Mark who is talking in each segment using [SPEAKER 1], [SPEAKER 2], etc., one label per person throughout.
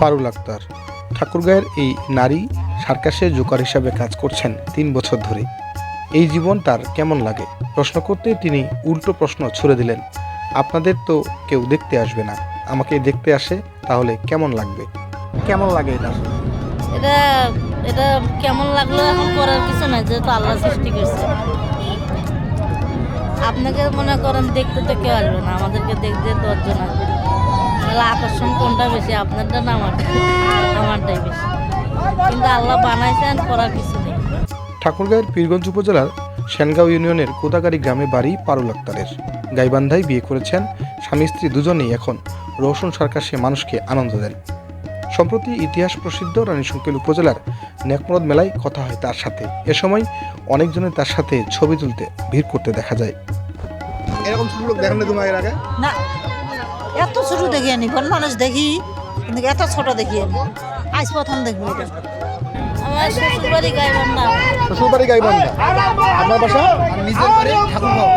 [SPEAKER 1] পারুল আক্তার। ঠাকুরগাঁয়ের এই নারী সার্কাসে জোকার হিসাবে কাজ করছেন তিন বছর ধরে। এই জীবন তার কেমন লাগে? প্রশ্ন করতে তিনি উল্টো প্রশ্ন ছুড়ে দিলেন আপনাদের তো কেউ দেখতে আসবে না। আমাকে দেখতে আসে তাহলে কেমন লাগবে? কেমন লাগে এটা?
[SPEAKER 2] এটা এটা কেমন লাগল এখন করার কিছু নাই যেহেতু আল্লাহ সৃষ্টি করছে। আপনাকে মনে করেন দেখতে তো কেউ আসবে না আমাদেরকে দেখতে দশজন আসবে। তাহলে আকর্ষণ কোনটা বেশি? আপনারটা না আমারটা আমারটাই বেশি। কিন্তু আল্লাহ বানাইছেন করার কিছু নেই।
[SPEAKER 1] ঠাকুরগাঁয়ের পীরগঞ্জ উপজেলার সেনগাঁও ইউনিয়নের কোদাগাড়ি গ্রামে বাড়ি পারুল আক্তারের। গাইবান্ধায় বিয়ে করেছেন স্বামী স্ত্রী দুজনেই এখন। রোশন সার্কাসে মানুষকে আনন্দ দেন। সম্প্রতি ইতিহাস প্রসিদ্ধ রানীশঙ্কেল উপজেলার নেকমরদ মেলায় কথা হয় তার সাথে। এ সময় অনেকজনের তার সাথে ছবি তুলতে ভিড় করতে দেখা যায়। এরকম ছোট লোক দেখেন তোমার এর আগে?
[SPEAKER 3] না এত ছোট দেখি আনি বড় মানুষ দেখি কিন্তু এত ছোট দেখি আনি। আজ প্রথম দেখব এটা।
[SPEAKER 2] আমার শ্বশুরবাড়ি গাইবান্ধা।
[SPEAKER 1] শ্বশুরবাড়ি গাইবান্ধা। আপনার বাসা? নিজের বাড়ি ঠাকুরগাঁও।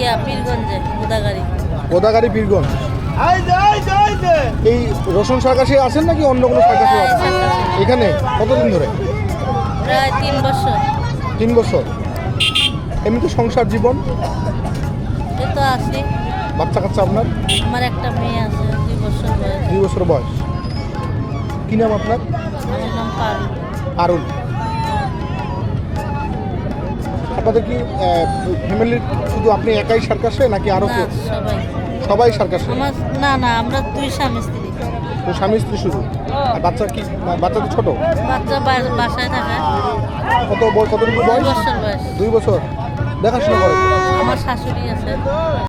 [SPEAKER 2] ইয়া পীরগঞ্জে গোদাগাড়ি।
[SPEAKER 1] পীরগঞ্জ। এই রোশন সার্কাসে আছেন নাকি অন্য কোনো সার্কাসে আছেন এখানে? কতদিন ধরে?
[SPEAKER 2] প্রায় তিন বছর।
[SPEAKER 1] তিন বছর। এমনি তো সংসার জীবন।
[SPEAKER 2] এ তো আছি।
[SPEAKER 1] বাচ্চা কাচ্চা আপনার?
[SPEAKER 2] আমার একটা মেয়ে আছে দুই বছর বয়স।
[SPEAKER 1] দুই বছর বয়স। কি নাম আপনার?
[SPEAKER 2] আমার নাম পারু
[SPEAKER 1] আরুল আপনাদের কি ফ্যামিলির শুধু আপনি একাই সার্কাসে নাকি আরও
[SPEAKER 2] না
[SPEAKER 1] কেউ?
[SPEAKER 2] সবাই।
[SPEAKER 1] সবাই সার্কাসে?
[SPEAKER 2] আমার না না আমরা দুই স্বামী স্ত্রী।
[SPEAKER 1] তো স্বামী স্ত্রী শুধু? আর বাচ্চা কি বাচ্চা তো ছোট?
[SPEAKER 2] বাচ্চা বাসায় থাকে।
[SPEAKER 1] কত কতটুকু বয়স?
[SPEAKER 2] বছর বয়স।
[SPEAKER 1] দুই বছর। দেখাশোনা করে
[SPEAKER 2] আমার শাশুড়ি আছে।